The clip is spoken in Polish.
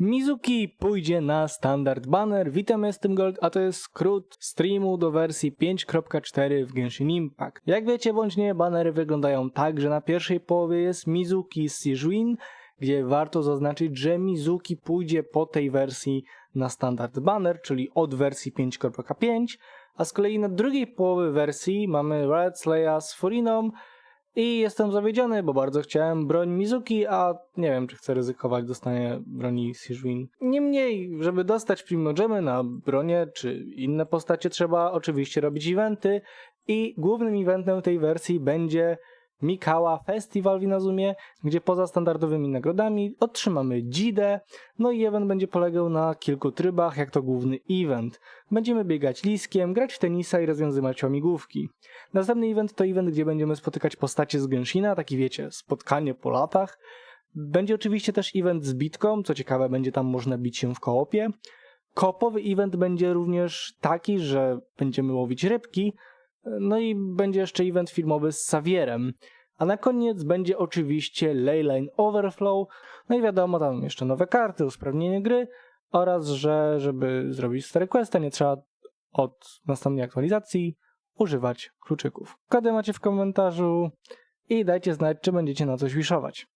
Mizuki pójdzie na standard banner. Witam, jestem Gold, a to jest skrót streamu do wersji 5.4 w Genshin Impact. Jak wiecie bądź nie, banery wyglądają tak, że na pierwszej połowie jest Mizuki Sijuin, gdzie warto zaznaczyć, że Mizuki pójdzie po tej wersji na standard banner, czyli od wersji 5.5, a z kolei na drugiej połowie wersji mamy Red Sleya z Furiną, i jestem zawiedziony, bo bardzo chciałem broń Mizuki, a nie wiem, czy chcę ryzykować dostanie broni Sijuin. Niemniej, żeby dostać Primogemy na bronię czy inne postacie, trzeba oczywiście robić eventy i głównym eventem tej wersji będzie Mikawa Festival w Inazumie, gdzie poza standardowymi nagrodami otrzymamy Jidę, no i event będzie polegał na kilku trybach, jak to główny event. Będziemy biegać liskiem, grać w tenisa i rozwiązywać łamigłówki. Następny event to event, gdzie będziemy spotykać postacie z Genshina, taki wiecie, spotkanie po latach. Będzie oczywiście też event z bitką, co ciekawe, będzie tam można bić się w koopie. Koopowy event będzie również taki, że będziemy łowić rybki, no i będzie jeszcze event filmowy z Savierem. A na koniec będzie oczywiście Leyline Overflow, no i wiadomo, tam jeszcze nowe karty, usprawnienie gry oraz, że żeby zrobić stare questy, nie trzeba od następnej aktualizacji używać kluczyków. Kody macie w komentarzu i dajcie znać, czy będziecie na coś wiszować.